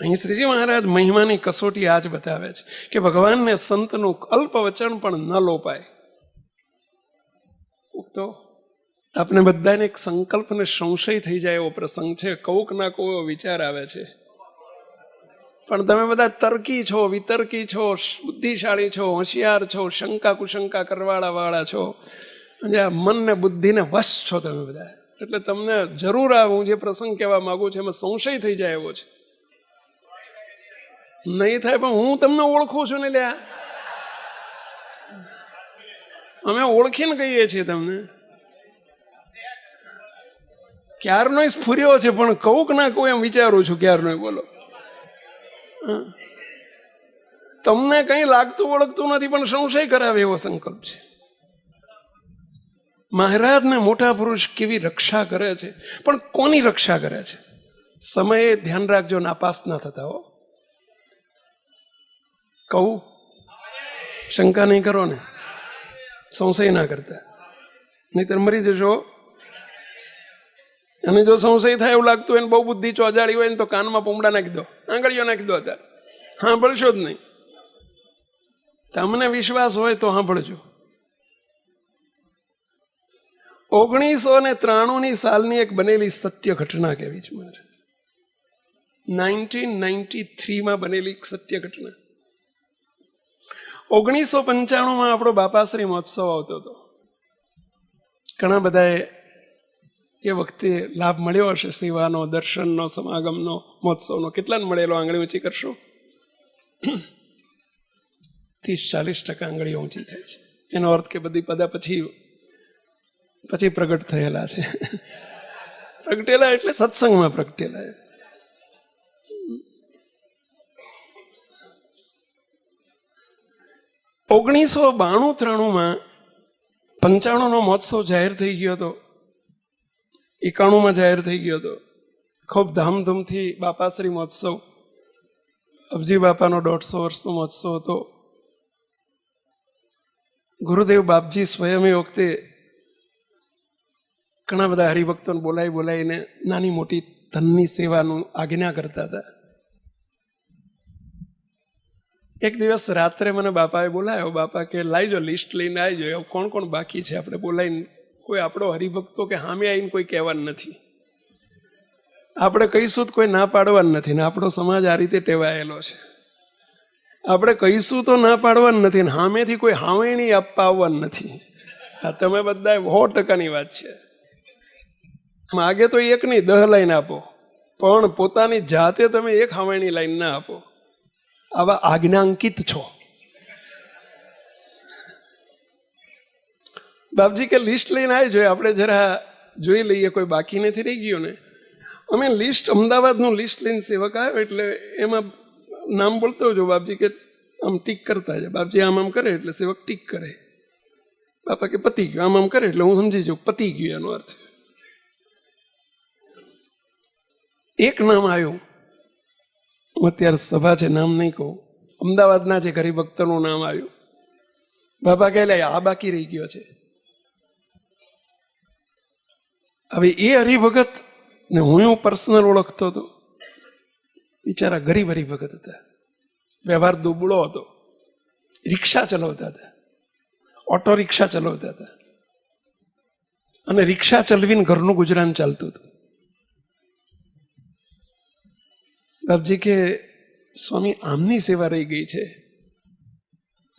અહીં શ્રીજી મહારાજ મહિમાની કસોટી આજ બતાવે છે કે ભગવાનને સંતનું અલ્પ વચન પણ ન લોપાય. તો આપણે બધાને એક સંકલ્પને સંશય થઈ જાય એવો પ્રસંગ છે. કોક ના કોઈ એવો વિચાર આવે છે. પણ તમે બધા તર્કી છો, વિતર્કી છો, બુદ્ધિશાળી છો, હોશિયાર છો શંકા કુશંકા કરવાળા વાળા છો. અને આ મનને, બુદ્ધિને વશ છો તમે બધા. એટલે તમને જરૂર આ હું જે પ્રસંગ કહેવા માંગુ છું, એમાં સંશય થઈ જાય એવો છે. નહીં થાય પણ હું તમને ઓળખું છું ને લ્યા. અમે ઓળખીને કહીએ છીએ તમને. ક્યારનો સ્ફુર્યો છે પણ કઉક ના કહું એમ વિચારું છું ક્યારનો બોલો. તમને કંઈ લાગતું ઓળખતું નથી પણ સંશય કરાવે એવો સંકલ્પ છે. મહારાજને મોટા પુરુષ કેવી રક્ષા કરે છે, પણ કોની રક્ષા કરે છે? સમયે ધ્યાન રાખજો, નાપાસ ના થતા હો. કહું? શંકા નહીં કરો ને. સંશય ના કરતા. નહીતર મરી જશો. અને જો સંશય થાય એવું લાગતું હોય ને, બહુ બુદ્ધિ ચોજાળી હોય ને, તો કાનમાં પોમડા નાખી દો. આંગળીઓ નાખી દો અત્યારે. સાંભળશો જ નહીં. તમને વિશ્વાસ હોય તો સાંભળજો. ઓગણીસો ને ત્રાણુંની સાલની એક બનેલી સત્ય ઘટના કહેવી છે મારે નાઇન્ટીન નાઇન્ટી થ્રીમાં બનેલી સત્ય ઘટના. ઓગણીસો પંચાણુંમાં આપણો બાપાશ્રી મહોત્સવ આવતો હતો. ઘણા બધાએ એ વખતે લાભ મળ્યો હશે. સેવાનો, દર્શનનો, સમાગમનો, મહોત્સવનો. કેટલાને મળેલો? આંગળી ઊંચી કરશો? ત્રીસ ચાલીસ ટકા આંગળીઓ ઊંચી થાય છે. એનો અર્થ કે બધી પદા પછી પછી પ્રગટ થયેલા છે. પ્રગટેલા એટલે સત્સંગમાં પ્રગટેલા ઓગણીસો બાણું ત્રાણુંમાં પંચાણુંનો મહોત્સવ જાહેર થઈ ગયો હતો. એકાણુંમાં જાહેર થઈ ગયો હતો. ખૂબ ધામધૂમથી બાપાશ્રી મહોત્સવ, અબજી બાપાનો દોઢસો વર્ષનો મહોત્સવ હતો. ગુરુદેવ બાપજી સ્વયં એ વખતે ઘણા બધા હરિભક્તોને બોલાવી બોલાવીને નાની મોટી ધનની સેવાનું આજ્ઞા કરતા હતા. એક દિવસ રાત્રે મને બાપાએ બોલાયો, બાપા કે લાવીજો લિસ્ટ લઈને આવજો એવું કોણ કોણ બાકી છે? આપણે બોલાવીને કોઈ આપણો હરિભક્તો કે સામે આવીને કોઈ કહેવાનું નથી. આપણે કહીશું તો કોઈ ના પાડવાનું નથી ને આપણો સમાજ આ રીતે ટેવાયેલો છે. આપણે કહીશું તો ના પાડવાનું નથી ને સામેથી કોઈ હાવેણી આપવા આવવાનું નથી. આ તમે બધા સો ટકાની વાત છે. માગે તો એક નહીં, દહ લાઈન આપો. પણ પોતાની જાતે તમે એક હાવેણી લાઈન ના આપો. આવા આજ્ઞાંકિત છો. બાપજી કે લિસ્ટ લઈને આવી જોઈએ. આપણે જરા જોઈ લઈએ. કોઈ બાકી નથી રહી ગયું ને. અમે લિસ્ટ અમદાવાદનું લિસ્ટ લઈને સેવક આવ્યો એટલે એમાં નામ બોલતો જો બાપજી કે આમ ટીક કરતા જાય. બાપજી આમ આમ કરે એટલે સેવક ટીક કરે. બાપા કે પતી ગયું. આમ આમ કરે એટલે હું સમજી જાઉં પતી ગયું એનો અર્થ. એક નામ આવ્યું. હું અત્યારે સભા છે, નામ નહીં કહું. અમદાવાદના જે હરિભક્તનું નામ આવ્યું. બાબા કહે આ બાકી રહી ગયો છે. હવે એ હરિભગત ને હું હું પર્સનલ ઓળખતો હતો. બિચારા ગરીબ હરિભગત હતા. વ્યવહાર દુબળો હતો. રિક્ષા ચલાવતા હતા. ઓટો રિક્ષા ચલાવતા હતા. અને રિક્ષા ચલાવીને ઘરનું ગુજરાન ચાલતું હતું. બાપજી કે સ્વામી આમની સેવા રહી ગઈ છે?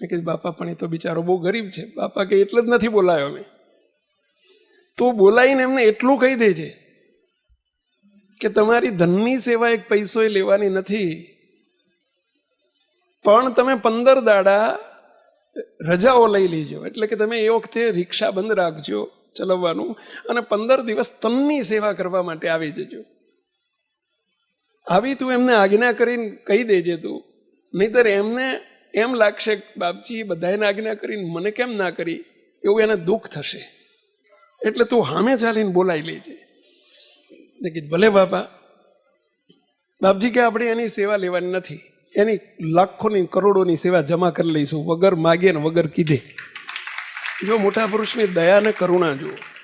મેં કીધું, બાપા, પણ એ તો બિચારો બહુ ગરીબ છે. બાપા કે એટલે જ નથી બોલાયો અમે. તો બોલાવીને એમને એટલું કહી દેજે કે તમારી ધનની સેવા એક પૈસો લેવાની નથી. પણ તમે પંદર દાડા રજાઓ લઈ લેજો. એટલે કે તમે એ વખતે રિક્ષા બંધ રાખજો ચલાવવાનું અને પંદર દિવસ તનની સેવા કરવા માટે આવી જજો. આવી તું એમને આજ્ઞા કરીને કહી દેજે તું. નહીતર એમને એમ લાગશે બાપજી બધાને આજ્ઞા કરીને મને કેમ ના કરી? એવું એને દુઃખ થશે. એટલે તું હામે ચાલીને બોલાવી લેજે. ને કીધું, ભલે બાપા, બાપજી, કે આપણે એની સેવા લેવાની નથી. એની લાખોની કરોડોની સેવા જમા કરી લઈશું. વગર માગે ને વગર કીધે. જો મોટા પુરુષની દયા ને કરુણા જુઓ.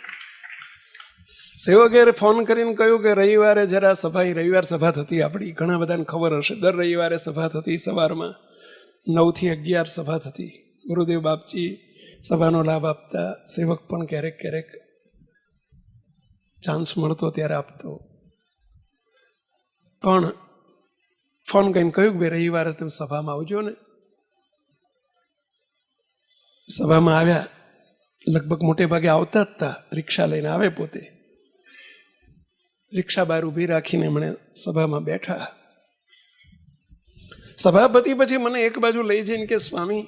સેવકે ફોન કરીને કહ્યું કે રવિવારે જરા સભા રવિવાર સભા થતી. આપણી ઘણા બધાને ખબર હશે. દર રવિવારે સભા થતી સવારમાં નવથી અગિયાર સભા થતી. ગુરુદેવ બાપજી સભાનો લાભ આપતા, સેવક પણ ક્યારેક ક્યારેક ચાન્સ મળતો, ત્યારે આપતો. પણ ફોન કરીને કહ્યું કે ભાઈ રવિવારે તમે સભામાં આવજો ને. સભામાં આવ્યા, લગભગ મોટે ભાગે આવતા જ હતા રિક્ષા લઈને આવે પોતે. રિક્ષા બહાર ઊભી રાખીને એમણે સભામાં બેઠા. સભાપતિ પછી મને એક બાજુ લઈ જઈને કે, સ્વામી,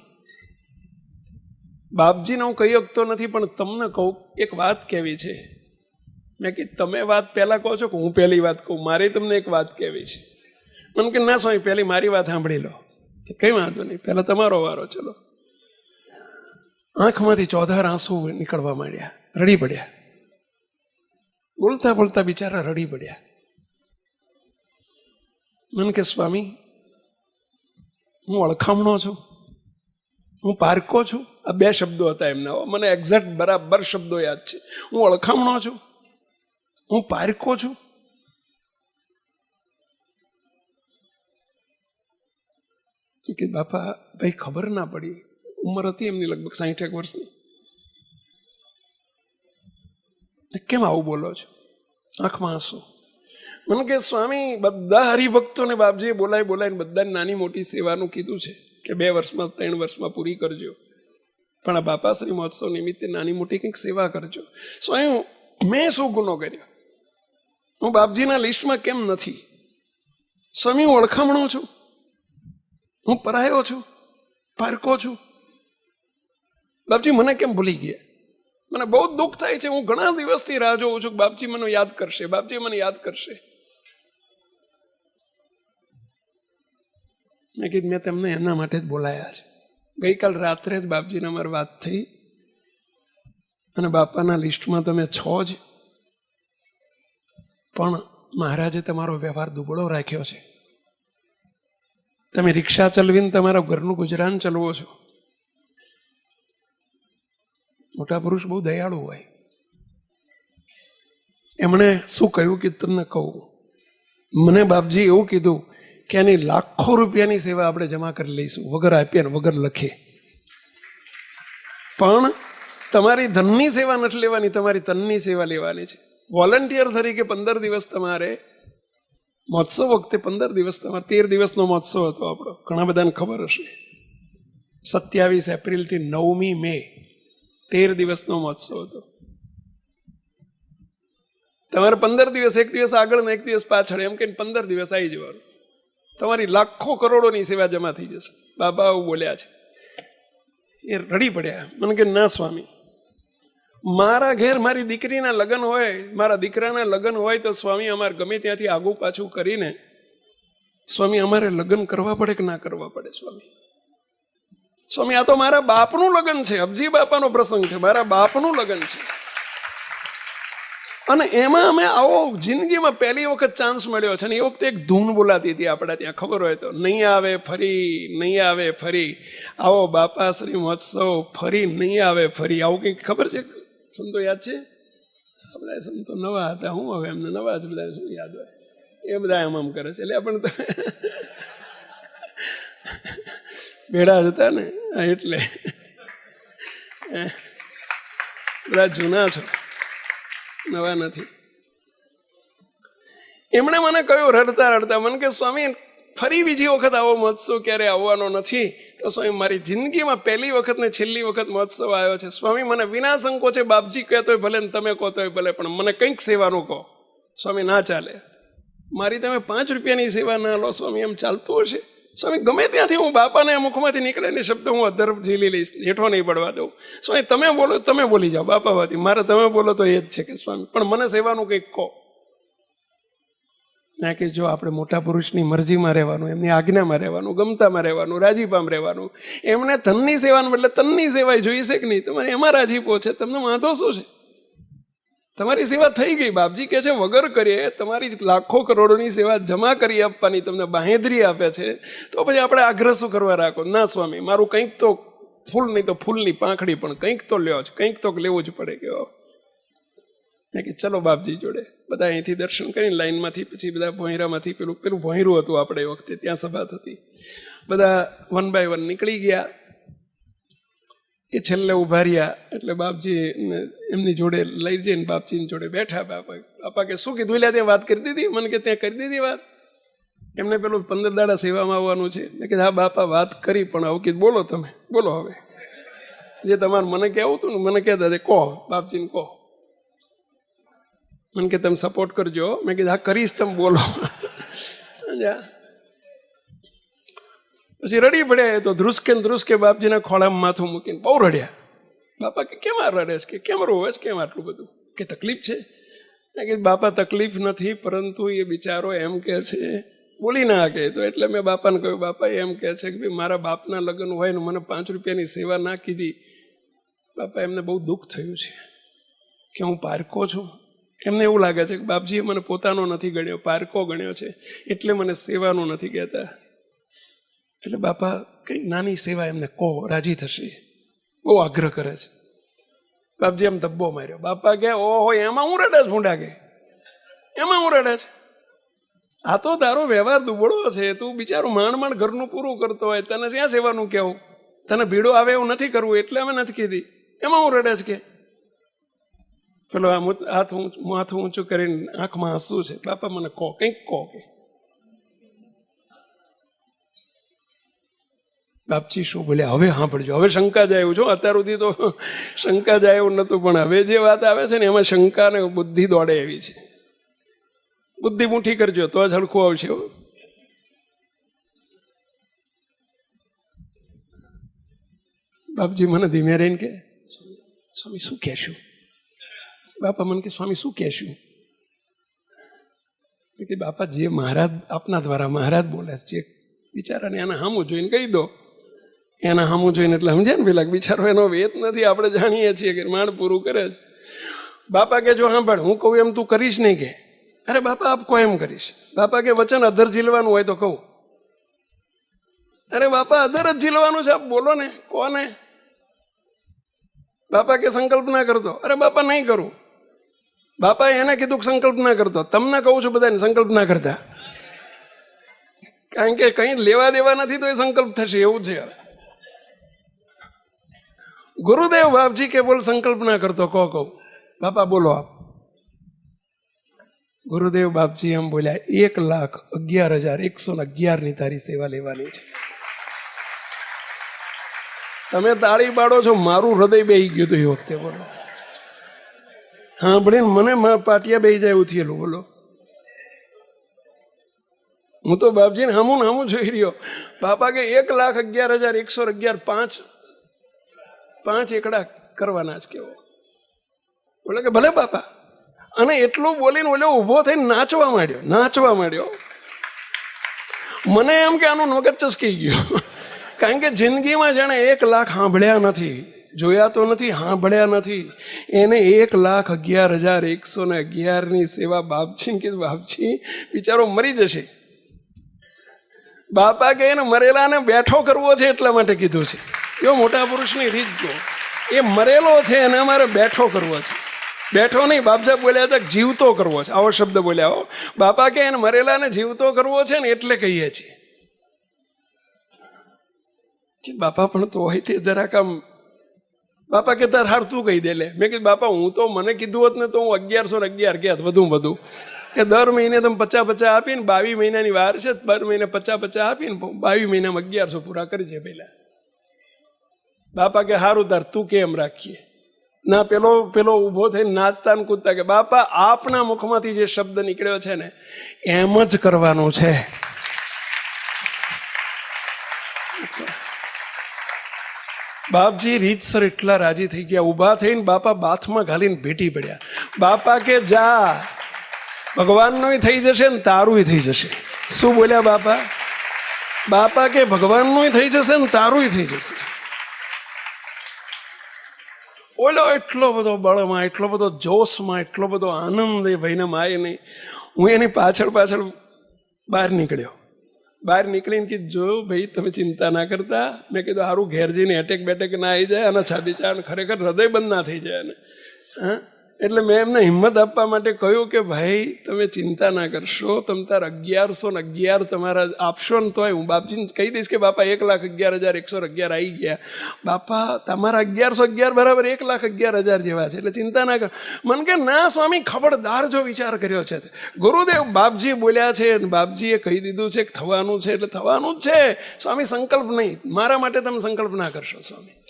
બાપજીને હું કહી શકતો નથી, પણ તમને કહું, એક વાત કહેવી છે. મેં કે તમે વાત પહેલાં કહો છો કે હું પહેલી વાત કહું? મારે તમને એક વાત કહેવી છે. મને કે, ના સ્વામી, પહેલી મારી વાત સાંભળી લો. કંઈ વાંધો નહીં, પહેલાં તમારો વારો, ચલો. આંખમાંથી ચોધાર આંસુ નીકળવા માંડ્યા, રડી પડ્યા. બોલતા બોલતા બિચારા રડી પડ્યા. મને કે, સ્વામી, હું અળખામણો છું. હું પારકો છું. આ બે શબ્દો હતા એમના મને એક્ઝેક્ટ બરાબર શબ્દો યાદ છે. હું અળખામણો છું. હું પારકો છું. કે, બાપા, ભાઈ ખબર ના પડી. ઉંમર હતી એમની લગભગ સાહીઠેક વર્ષની. કેમ આવું બોલો છો? આંખમાં આંસુ. મને કે સ્વામી, બધા હરિભક્તોને બાપજીએ બોલાય બોલાય બધાને નાની મોટી સેવાનું કીધું છે કે બે વર્ષમાં, ત્રણ વર્ષમાં પૂરી કરજો. પણ આ બાપાશ્રી મહોત્સવ નિમિત્તે નાની મોટી કંઈક સેવા કરજો. સ્વયં મેં શું ગુનો કર્યો? હું બાપજીના લિસ્ટમાં કેમ નથી? સ્વામી, હું ઓળખામણો છું. હું પરાયો છું. પારકો છું. બાપજી, મને કેમ ભૂલી ગયા? મને બહુ દુઃખ થાય છે. હું ઘણા દિવસથી રાહ જોઉં છું બાપજી મને યાદ કરશે, બાપજી મને યાદ કરશે. મેં કીધું, મેં તમને એના માટે જ બોલાયા છે. ગઈકાલ રાત્રે જ બાપજીને અમારી વાત થઈ અને બાપાના લિસ્ટમાં તમે છો જ. પણ મહારાજે તમારો વ્યવહાર દુબળો રાખ્યો છે. તમે રિક્ષા ચલાવીને તમારા ઘરનું ગુજરાન ચલવો છો. મોટા પુરુષ બહુ દયાળુ હોય. એમણે શું કહ્યું કે તમને કહું? મને બાપજી એવું કીધું કે એની લાખો રૂપિયાની સેવા આપણે જમા કરી લઈશું. વગર આપીએ વગર લખે. પણ તમારી ધનની સેવા નથી લેવાની, તમારી તનની સેવા લેવાની છે. વોલન્ટિયર તરીકે પંદર દિવસ તમારે મહોત્સવ વખતે પંદર દિવસ તમારે તેર દિવસનો મહોત્સવ હતો આપણો. ઘણા બધાને ખબર હશે. સત્યાવીસ એપ્રિલથી નવમી મે તેર દિવસનો મહોત્સવ હતો. તમારે પંદર દિવસ, એક દિવસ આગળ ને એક દિવસ પાછળ, એમ કે પંદર દિવસ આવી જવાનું. તમારી લાખો કરોડોની સેવા જમા થઈ જશે. બાબા બોલ્યા છે. એ રડી પડ્યા. મને કે, ના સ્વામી, મારા ઘેર મારી દીકરીના લગ્ન હોય, મારા દીકરાના લગ્ન હોય તો સ્વામી અમારે ગમે ત્યાંથી આગું પાછું કરીને સ્વામી અમારે લગ્ન કરવા પડે કે ના કરવા પડે સ્વામી? સ્વામી, આ તો મારા બાપનું લગ્ન છે. અબજી બાપાનો પ્રસંગ છે. મારા બાપનું લગ્ન છે. અને એમાં અમે આવો જિંદગીમાં પહેલી વખત ચાન્સ મળ્યો છે ને એ વખતે એક ધૂન બોલાતી હતી આપણે ત્યાં. ખબર હોય તો, નહીં આવે, ફરી, નહીં આવે, ફરી. આવો બાપાશ્રી મહોત્સવ, ફરી, નહીં આવે, ફરી. આવું કંઈક ખબર છે? સંતો યાદ છે? બધા સંતો નવા હતા. હું હવે એમને નવા જ બધા શું યાદ હોય? એ બધા આમ આમ કરે છે. એટલે આપણને તમે ભેડા હતા ને? એટલે. બધા જૂના છો. નવા નથી. એમણે મને કહ્યું, રડતા રડતા, મને કે, સ્વામી, ફરી બીજી વખત આવો મહોત્સવ ક્યારે આવવાનો નથી? તો સ્વામી, મારી જિંદગીમાં પહેલી વખત ને છેલ્લી વખત મહોત્સવ આવ્યો છે. સ્વામી, મને વિના સંકોચે બાપજી કહેતો હોય ભલે ને તમે કહો હોય ભલે, પણ મને કંઈક સેવાનું કહો. સ્વામી, ના ચાલે. મારી તમે પાંચ રૂપિયાની સેવા ના લો, સ્વામી, એમ ચાલતું હશે? સ્વામી ગમે ત્યાંથી હું બાપાને મુખમાંથી નીકળેલી શબ્દ હું અધર ઝીલી લઈશ, હેઠો નહીં પડવા દઉં. સ્વામી તમે બોલો, તમે બોલી જાઓ બાપાવાથી મારે તમે બોલો તો એ જ છે કે સ્વામી. પણ મને સેવાનું કંઈક કહો. ના કે જો આપણે મોટા પુરુષની મરજીમાં રહેવાનું, એમની આજ્ઞામાં રહેવાનું, ગમતામાં રહેવાનું, રાજીપામાં રહેવાનું, એમને ધનની સેવાનું, એટલે તનની સેવા જોઈશે કે નહીં? તમારે એમાં રાજીપો છે. તમને વાંધો શું છે? તમારી સેવા થઈ ગઈ, બાપજી કે છે, વગર કરીએ, તમારી લાખો કરોડોની સેવા જમા કરી આપવાની તમને બાહેધરી આપે છે. તો પછી આપણે આગ્રહ શું કરવા રાખો? ના, સ્વામી, મારું કંઈક તો ફૂલ નહીં તો ફૂલની પાંખડી પણ કંઈક તો લ્યો જ, કંઈક તો લેવું જ પડે કે મેં કે ચલો, બાપજી જોડે. બધા અહીંથી દર્શન કરીને લાઈનમાંથી પછી બધા ભોંયરામાંથી પેલું પેલું ભોંયરું હતું આપણે એ વખતે, ત્યાં સભા થતી. બધા વન બાય વન નીકળી ગયા. એ છેલ્લે ઊભા રહ્યા. એટલે બાપજી એમની જોડે લઈ જઈને બાપજીની જોડે બેઠા. બાપા બાપા કે, શું કીધું? લ્યા ત્યાં વાત કરી દીધી? મને કે, ત્યાં કરી દીધી વાત. એમને પેલું પંદર દાડા સેવામાં આવવાનું છે. મેં કીધું, હા, બાપા, વાત કરી, પણ આવું કીધું, બોલો તમે, બોલો હવે. જે તમારે મને કહેવું હતું ને, મને કહેતા તે કહો, બાપજીને કહો. મને કે, તમે સપોર્ટ કરજો. મેં કીધું, હા, કરીશ, તમે બોલો. જા. પછી રડી પડ્યા તો ધ્રુસકે ધ્રુસકે બાપજીના ખોળામાં માથું મૂકીને બહુ રડ્યા. બાપા કે કેમ આ રડે છે? કે કેમ છે? કેમ આટલું બધું? કે તકલીફ છે? કે બાપા, તકલીફ નથી, પરંતુ એ બિચારો એમ કે છે, બોલી ના કે. તો એટલે મેં બાપાને કહ્યું, બાપા એમ કહે છે કે ભાઈ, મારા બાપના લગ્ન હોય ને મને પાંચ રૂપિયાની સેવા ના કીધી, બાપા, એમને બહુ દુઃખ થયું છે કે હું પારકો છું. એમને એવું લાગે છે કે, બાપજીએ મને પોતાનો નથી ગણ્યો, પારકો ગણ્યો છે, એટલે મને સેવાનું નથી કહેતા. એટલે બાપા, કંઈક નાની સેવા એમને કહો, રાજી થશે. બહુ આગ્રહ કરે છે. બાપજી એમ ધબ્બો માર્યો. બાપા કે ઓહો, એમાં હું રડે છે ભૂંડા કે? એમાં હું રડે છે? આ તો તારો વ્યવહાર દુબળો છે. તું બિચારું માંડ માંડ ઘરનું પૂરું કરતો હોય, તને ક્યાં સેવાનું કહેવું? તને ભીડો આવે એવું નથી કરવું, એટલે અમે નથી કીધી. એમાં હું રડે છે કે? પેલો આમ હાથ ઊંચ- કરીને આંખમાં આંસુ છે. બાપા મને કહો, કંઈક કહો કે? બાપજી, શું બોલે? હવે સાંભળજો. હવે શંકા જાય છું અત્યાર સુધી તો શંકા જાય એવું નહોતું, પણ હવે જે વાત આવે છે ને, એમાં શંકા ને બુદ્ધિ દોડે એવી છે. બુદ્ધિ મુઠ્ઠી કરજો, તો જ હળખું આવશે. બાપજી, મને ધીમે રહીને કે, સ્વામી, શું કહેશું? બાપા મને કે, સ્વામી, શું કહેશું? કીધું, બાપા, જે મહારાજ આપના દ્વારા મહારાજ બોલે જે બિચારાને એના સામું જોઈને કહી દો એના સામું જોઈને એટલે સમજે ને પેલા બિચારો એનો વેત નથી, આપણે જાણીએ છીએ કે માંડ પૂરું કરે છે. બાપા કે જો સાંભળ હું કહું એમ તું કરીશ નહીં કે? અરે બાપા, આપ કહો એમ કરીશ? બાપા કે વચન અધર ઝીલવાનું હોય તો કહું. અરે બાપા, અધર જ ઝીલવાનું છે, આપ બોલો ને, કોને? બાપા કે સંકલ્પ ના કરતો. અરે બાપા, નહીં કરું. બાપા એને કીધું કે સંકલ્પ ના કરતો. તમને કહું છું બધાને, સંકલ્પ ના કરતા. કારણ કે કંઈ લેવા દેવા નથી તો એ સંકલ્પ થશે, એવું છે. ગુરુદેવ બાપજી કે બોલ સંકલ્પ કરતો, કહો કહો. બાપા, બોલો આપ. ગુરુદેવ બાપજી એમ બોલ્યા, એક લાખ અગિયાર હજાર એકસો ને અગિયારની તારી સેવા લેવાની છે. તમે તાળી પાડો છો, મારું હૃદય બેહી ગયું હતું એ વખતે, બોલો. હા સાંભળીને મને પાટિયા બેહી જાય એવું બોલો. હું તો બાપજીને હમું ને હમું જોઈ રહ્યો. બાપા કે, એક લાખ અગિયાર હજાર એકસો અગિયાર પાંચ પાંચ એકડા કરવાના જ કેવો. બોલે કે ભલે બાપા. અને એટલું બોલીને ઓલો ઊભો થઈને નાચવા માંડ્યો નાચવા માંડ્યો. મને એમ કે આનું મગજ ચસકી ગયું. કારણ કે જિંદગીમાં જેણે એક લાખ સાંભળ્યા નથી, જોયા તો નથી, સાંભળ્યા નથી, એને એક લાખ અગિયાર હજાર એકસો ને અગિયારની સેવા બાપજીને કીધું બાપજી, બિચારો મરી જશે. બાપા કે એને મરેલાને બેઠો કરવો છે એટલા માટે કીધું છે. એવો મોટા પુરુષની રીત જો. એ મરેલો છે એને અમારે બેઠો કરવો છે. બેઠો નહીં બાપજા બોલ્યા હતા જીવતો કરવો છે. આવો શબ્દ બોલ્યા હો. બાપા કે એને મરેલાને જીવતો કરવો છે ને એટલે કહીએ છીએ. કે બાપા પણ તો હોય તે જરાક આમ, બાપા કે તાર હાર તું કહી દે લે. મેં કીધું, બાપા, હું તો, મને કીધું હોત ને તો હું અગિયારસો ને અગિયાર કહેત વધુ વધુ. કે દર મહિને તમે પચાસ પચાસ આપીને બાવીસ મહિનાની વાર છે, દર મહિને પચાસ પચાસ આપીને બાવીસ મહિનામાં અગિયારસો પૂરા કરજે પહેલા. બાપા કે સારું તાર, તું કેમ રાખીએ? ના, પેલો પેલો ઊભો થઈને નાચતા ને કૂદતા કે, બાપા, આપના મુખમાંથી જે શબ્દ નીકળ્યો છે ને, એમ જ કરવાનું છે. બાપજી રીતસર એટલા રાજી થઈ ગયા. ઊભા થઈને બાપા બાથમાં ઘાલીને ભેટી પડ્યા. બાપા કે, જા ભગવાનનું થઈ જશે ને તારું થઈ જશે. શું બોલ્યા બાપા? બાપા કે ભગવાનનું થઈ જશે ને તારું થઈ જશે. ઓલો એટલો બધો બળમાં, એટલો બધો જોશમાં, એટલો બધો આનંદ એ ભાઈને માય નહીં હું એની પાછળ પાછળ બહાર નીકળ્યો. બહાર નીકળીને કીધું, જો ભાઈ, તમે ચિંતા ના કરતા. મેં કીધું સારું ઘેર જઈને એટેક બેટેક ના આવી જાય અને છાબી ચા ખરેખર હૃદય બંધ ના થઈ જાય. અને, હા? એટલે મેં એમને હિંમત આપવા માટે કહ્યું કે, ભાઈ, તમે ચિંતા ના કરશો. તમે તાર અગિયારસો ને અગિયાર તમારા આપશો ને તોય હું બાપજીને કહી દઈશ કે, બાપા, એક લાખ અગિયાર હજાર, એકસો અગિયાર આવી ગયા. બાપા, તમારા અગિયારસો અગિયાર બરાબર એક લાખ અગિયાર હજાર જેવા છે. એટલે ચિંતા ના કર. મને કે, ના, સ્વામી, ખબરદાર જો વિચાર કર્યો છે. ગુરુદેવ બાપજી બોલ્યા છે અને બાપજીએ કહી દીધું છે કે, થવાનું છે એટલે થવાનું જ છે. સ્વામી, સંકલ્પ નહીં. મારા માટે તમે સંકલ્પ ના કરશો, સ્વામી.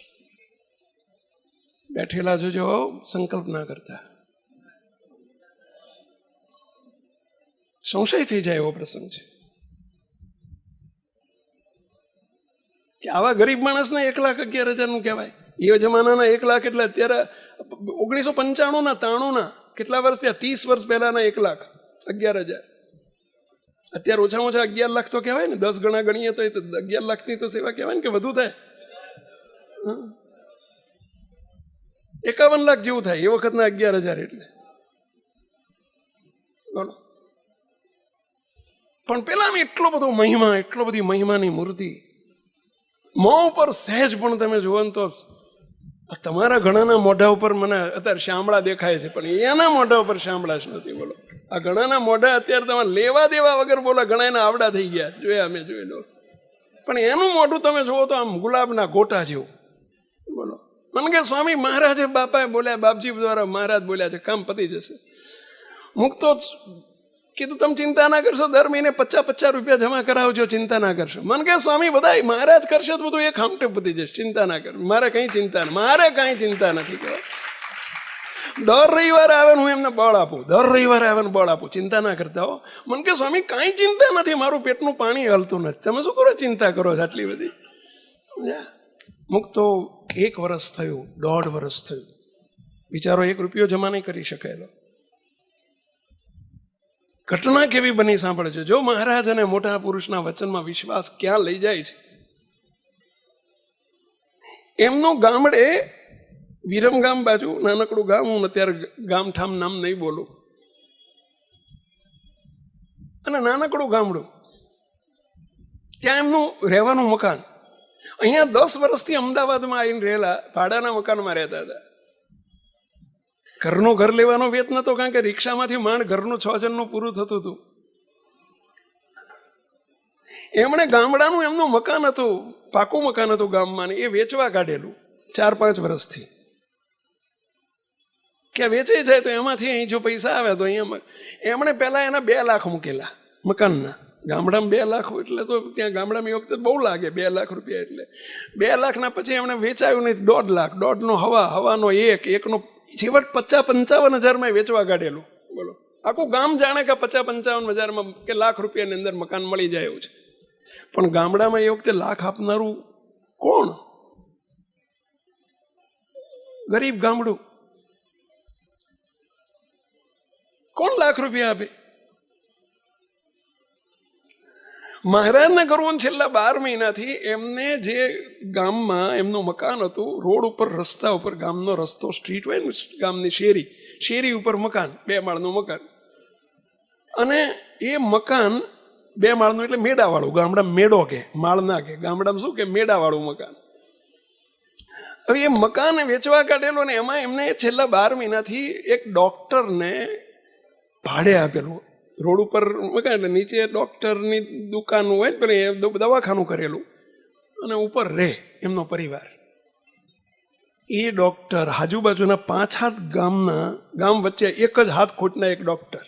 બેઠેલા જોજો સંકલ્પ ના કરતા. સંશય થઈ જાય એવો પ્રસંગ છે. કે આવા ગરીબ માણસને એક લાખ અગિયાર હજારનું કહેવાય. એ જમાનાના એક લાખ એટલે અત્યારે ઓગણીસો પંચાણુંના, ત્રાણુંના, કેટલા વર્ષ થયા? ત્રીસ વર્ષ પહેલાના એક લાખ અગિયાર હજાર. અત્યારે ઓછામાં ઓછા અગિયાર લાખ તો કહેવાય ને, દસ ગણા ગણીએ તો અગિયાર લાખની તો સેવા કહેવાય ને કે વધુ થાય? એકાવન લાખ જેવું થાય, એ વખતના અગિયાર હજાર એટલે. પણ પેલામાં એટલો બધો મહિમા, એટલો બધી મહિમાની મૂર્તિ. મોં ઉપર સહેજ પણ તમે જુઓ ને તો તમારા ઘણાના મોઢા ઉપર મને અત્યારે શામળા દેખાય છે, પણ એના મોઢા ઉપર શામળા જ નથી, બોલો. આ ઘણાના મોઢા અત્યારે તમારે લેવા દેવા વગર બોલો, ઘણા એના આવડા થઈ ગયા. જોયા અમે જોઈ લો. પણ એનું મોઢું તમે જુઓ તો આમ ગુલાબના ગોટા જેવું. મને કે સ્વામી, મહારાજે બાપાએ બોલ્યા, બાપજી દ્વારા મહારાજ બોલ્યા છે, કામ પતી જશે. મુકતો કીધું, તમે ચિંતા ના કરશો, દર મહિને પચાસ પચાસ રૂપિયા જમા કરાવજો, ચિંતા ના કરશો. મને કે સ્વામી બધા મહારાજ કરશે તો બધું એક હામટે પતી જશે, ચિંતા ના કર. મારે કઈ ચિંતા મારે કઈ ચિંતા નથી કહેવાય દર રવિવારે આવે હું એમને બળ આપું, દર રવિવારે આવે બળ આપું, ચિંતા ના કરતા હો. મને કે સ્વામી, કાંઈ ચિંતા નથી, મારું પેટનું પાણી હલતું નથી. તમે શું કરો ચિંતા કરો આટલી બધી? સમજ્યા? મુકતો એક વર્ષ થયું, દોઢ વર્ષ થયું. બિચારો એક રૂપિયો જમા નહીં કરી શકેલો ઘટના કેવી બની સાંભળજો. જો મહારાજ અને મોટા પુરુષના વચનમાં વિશ્વાસ ક્યાં લઈ જાય છે? એમનું ગામડે વિરમગામ બાજુ, નાનકડું ગામ, હું અત્યારે ગામઠામ નામ નહીં બોલું. અને નાનકડું ગામડું. ત્યાં એમનું રહેવાનું મકાન. અહીંયા દસ વર્ષથી અમદાવાદમાં આવીને રહેલા ભાડાના મકાનમાં રહેતા હતા. ઘરનું ઘર લેવાનો વેત નતો કારણ કે રિક્ષામાંથી માંડ ઘરનું છ જણનું પૂરું થતું હતું. એમણે ગામડાનું એમનું મકાન હતું, પાકું મકાન હતું ગામમાં એ વેચવા કાઢેલું ચાર પાંચ વર્ષથી. કે વેચે જાય તો એમાંથી અહીં જો પૈસા આવે તો અહીંયા એમણે પહેલાં એના બે લાખ મૂકેલા મકાનના. ગામડામાં બે લાખ એટલે તો ત્યાં ગામડામાં એ વખતે બહુ લાગે, બે લાખ રૂપિયા એટલે. બે લાખના પછી એમણે વેચાયું નહીં, દોઢ લાખ, દોઢનો હવા, હવાનો એક, એકનો છેવટ પચાસ પંચાવન હજારમાં વેચવા કાઢેલું. બોલો. આખું ગામ જાણે કે પચાસ પંચાવન હજારમાં કે લાખ રૂપિયાની અંદર મકાન મળી જાય એવું છે. પણ ગામડામાં એ વખતે લાખ આપનારું કોણ? ગરીબ ગામડું. કોણ લાખ રૂપિયા આપે? મહારાજને કરવું છેલ્લા બાર મહિનાથી એમને જે ગામમાં એમનું મકાન હતું, રોડ ઉપર, રસ્તા ઉપર, ગામનો રસ્તો સ્ટ્રીટ હોય ને ગામની શેરી શેરી ઉપર મકાન, બે માળનું મકાન. અને એ મકાન બે માળનું એટલે મેડાવાળું ગામડા મેડો કે, માળના કે, ગામડામાં શું કે મેડાવાળું મકાન. હવે એ મકાન વેચવા કાઢેલો ને એમાં એમને છેલ્લા બાર મહિનાથી એક ડૉક્ટરને ભાડે આપેલું. રોડ ઉપર મૂકાય નીચે ડૉક્ટરની દુકાન હોય ને પેલી દવાખાનું કરેલું. અને ઉપર રહે એમનો પરિવાર. એ ડૉક્ટર આજુબાજુના પાંચ હાથ ગામના, ગામ વચ્ચે એક જ હાથ ખોટના એક ડૉક્ટર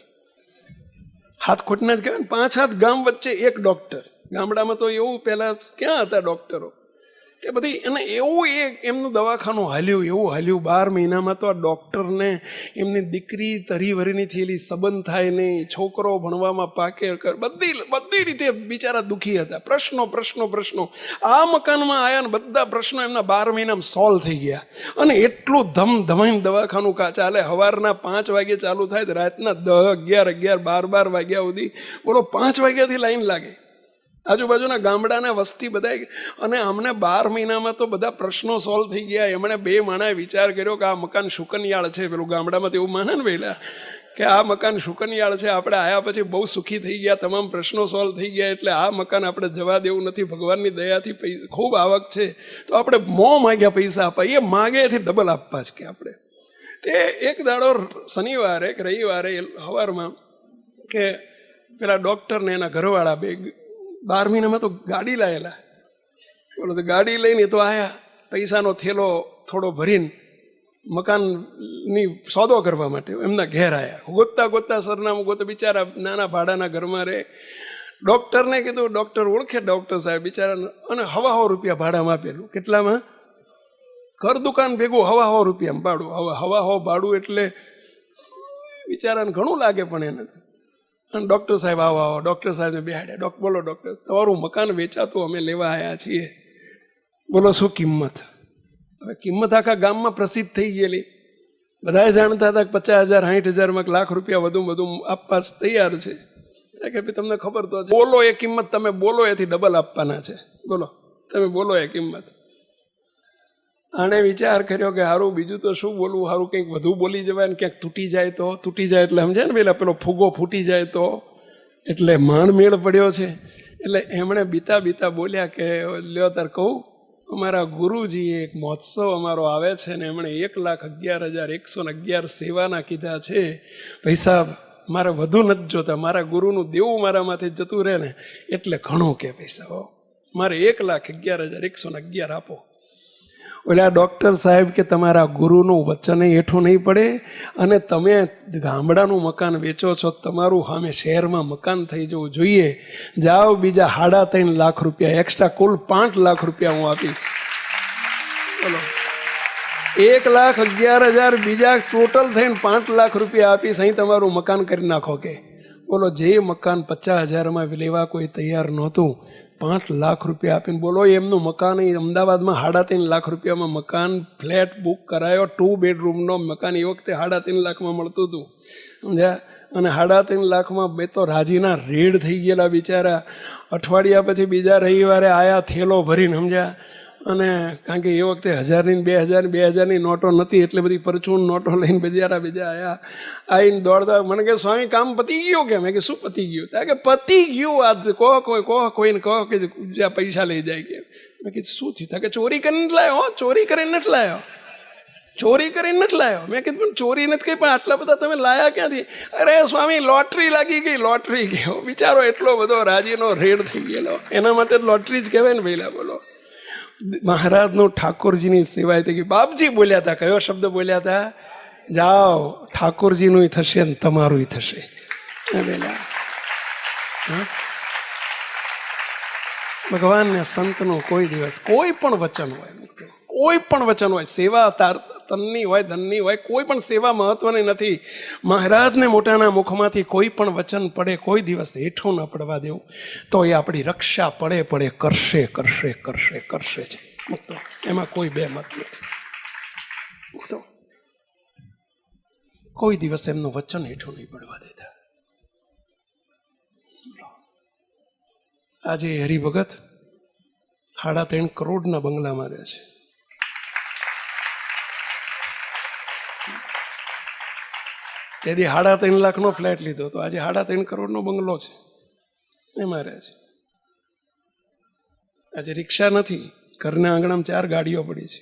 હાથ ખોટના જ કહેવાય ને, પાંચ હાથ ગામ વચ્ચે એક ડૉક્ટર ગામડામાં તો એવું પહેલાં ક્યાં હતા ડૉક્ટરો તે બધી અને એવું એ એમનું દવાખાનું હાલ્યું, એવું હાલ્યું. બાર મહિનામાં તો આ ડૉક્ટરને એમની દીકરી તરી વરીની થયેલી સંબંધ થાય નહીં છોકરો ભણવામાં પાકે કર, બધી બધી રીતે બિચારા દુઃખી હતા. પ્રશ્નો પ્રશ્નો પ્રશ્નો. આ મકાનમાં આવ્યા ને બધા પ્રશ્નો એમના બાર મહિનામાં સોલ્વ થઈ ગયા. અને એટલું ધમ ધમાઈને દવાખાનું કા ચાલે. સવારના પાંચ વાગે ચાલુ થાય રાતના દસ અગિયાર અગિયાર, બાર બાર વાગ્યા સુધી બોલો પાંચ વાગ્યાથી લાઈન લાગે. આજુબાજુના ગામડાના વસ્તી બધા અને અમને બાર મહિનામાં તો બધા પ્રશ્નો સોલ્વ થઈ ગયા. એમણે બે માણાએ વિચાર કર્યો કે આ મકાન શુકનિયાળ છે. પેલું ગામડામાં તેવું માને ને પહેલા કે આ મકાન શુકનિયાળ છે. આપણે આયા પછી બહુ સુખી થઈ ગયા. તમામ પ્રશ્નો સોલ્વ થઈ ગયા એટલે આ મકાન આપણે જવા દેવું નથી. ભગવાનની દયાથી ખૂબ આવક છે. તો આપણે મોં માગ્યા પૈસા આપવા. એ માગે એથી ડબલ આપવા જ કે આપણે. તે એક દાડો શનિવારે કે રવિવારે સવારમાં કે પેલા ડૉક્ટરને એના ઘરવાળા બે બાર મહિનામાં તો ગાડી લાયેલા. બોલો તો ગાડી લઈને તો આયા, પૈસાનો થેલો થોડો ભરીને મકાનની સોદો કરવા માટે એમના ઘેર આવ્યા ગોતતા ગોતતા સરનામું ગોતો બિચારા નાના ભાડાના ઘરમાં રહે. ડૉક્ટરને કીધું, ડૉક્ટર ઓળખે ડૉક્ટર સાહેબ બિચારાને. અને હવા હવા રૂપિયા ભાડામાં આપેલું. કેટલામાં? ઘર દુકાન ભેગું હવા હવા રૂપિયામાં ભાડું. હવે હવા હવા ભાડું એટલે બિચારાને ઘણું લાગે પણ એને. અને ડૉક્ટર સાહેબ, આવો આવો. ડૉક્ટર સાહેબ બેહાડ્યા. ડૉક્ટર બોલો ડૉક્ટર તમારું મકાન વેચાતું અમે લેવા આવ્યા છીએ. બોલો, શું કિંમત? હવે કિંમત આખા ગામમાં પ્રસિદ્ધ થઈ ગયેલી. બધાએ જાણતા હતા કે પચાસ હજાર સાઠ હજારમાં લાખ રૂપિયા વધુ વધુ આપવા તૈયાર છે. કે ભાઈ, તમને ખબર તો બોલો એ કિંમત, તમે બોલો, એથી ડબલ આપવાના છે. બોલો, તમે બોલો એ કિંમત. આણે વિચાર કર્યો કે હારું, બીજું તો શું બોલવું? સારું કંઈક વધુ બોલી જવાય ને ક્યાંક તૂટી જાય તો? તૂટી જાય એટલે સમજાય ને પેલા પેલો ફૂગો ફૂટી જાય તો? એટલે માણ મેળ પડ્યો છે. એટલે એમણે બીતા બીતા બોલ્યા કે, લ્યો તાર કહું, અમારા ગુરુજી એક મહોત્સવ અમારો આવે છે ને એમણે એક લાખ અગિયાર હજાર એકસો ને અગિયાર સેવાના કીધા છે. પૈસા મારે વધુ નથી જોતા. મારા ગુરુનું દેવું મારામાંથી જતું રહે ને એટલે ઘણો કે પૈસા મારે એક લાખ અગિયાર હજાર એકસો ને અગિયાર આપો. ઓલા ડૉક્ટર સાહેબ કે તમારા ગુરુનું વચન હેઠું નહીં પડે અને તમે ગામડાનું મકાન વેચો છો, તમારું સામે શહેરમાં મકાન થઈ જવું જોઈએ. જાઓ બીજા સાડા ત્રણ લાખ રૂપિયા એક્સ્ટ્રા કુલ પાંચ લાખ રૂપિયા હું આપીશ. બોલો. એક લાખ અગિયાર હજાર બીજા ટોટલ થઈને પાંચ લાખ રૂપિયા આપીશ, અહીં તમારું મકાન કરી નાખો કે. બોલો, જે મકાન પચાસ હજારમાં લેવા કોઈ તૈયાર નહોતું પાંચ લાખ રૂપિયા આપીને બોલો, એમનું મકાન એ અમદાવાદમાં સાડા ત્રણ લાખ રૂપિયામાં મકાન, ફ્લેટ બુક કરાયો ટુ બેડરૂમનો મકાન એ વખતે સાડા ત્રણ લાખમાં મળતું હતું. સમજ્યા? અને સાડા ત્રણ લાખમાં બે તો રાજીના રેડ થઈ ગયેલા બિચારા. અઠવાડિયા પછી બીજા રવિવારે આયા થેલો ભરીને, સમજ્યા? અને કારણ કે એ વખતે હજારની બે હજારની બે હજારની નોટો નથી એટલે બધી પરચૂન નોટો લઈને બજારા બીજા આયા. આવીને દોડતા મને કે, સ્વામી, કામ પતી ગયું કે? મેં કે, શું પતી ગયું? ત્યાં કે, પતી ગયું આજ કહો કોઈ કહો કોઈને કહો કે જ્યાં પૈસા લઈ જાય કે. મેં કીધું, શું થયું? ત્યાં કે, ચોરી કરીને હો, ચોરી કરીને નથી લાયો. ચોરી કરીને નથી લાયો. મેં કીધું, પણ ચોરી નથી કહી પણ આટલા બધા તમે લાયા ક્યાંથી? અરે સ્વામી, લોટરી લાગી ગઈ, લોટરી ગયો બિચારો એટલો બધો રાજીનો રેડ થઈ ગયેલો. એના માટે લોટરી જ કહેવાય ને પહેલાં બોલો. મહારાજનું ઠાકોરજીની સેવાય થઈ ગઈ બાપજી બોલ્યા હતા કયો શબ્દ બોલ્યા હતા જાઓ, ઠાકોરજીનું થશે ને તમારું થશે. ભગવાનને સંતનું કોઈ દિવસ કોઈ પણ વચન હોય કોઈ પણ વચન હોય, સેવા તાર તનની હોય, ધનની હોય, કોઈ પણ સેવા મહત્વની નથી. મહારાજને મોટાના મુખમાંથી કોઈ પણ વચન પડે, કોઈ દિવસ હેઠું ન પડવા દેવું. તો એ આપણી રક્ષા પડે પડે, કરશે કરશે કરશે કરશે છે. મુક્તો, એમાં કોઈ બે મત નથી. મુક્તો, કોઈ દિવસ એમનું વચન હેઠું નહીં પડવા દેતા. આજે હરિભગત સાડા ત્રણ કરોડના બંગલામાં રહે છે. તેથી સાડા ત્રણ લાખનો ફ્લેટ લીધો તો આજે સાડા ત્રણ કરોડનો બંગલો છે. એમાં રહે છે. આજે રિક્ષા નથી. ઘરના આંગણામાં ચાર ગાડીઓ પડી છે.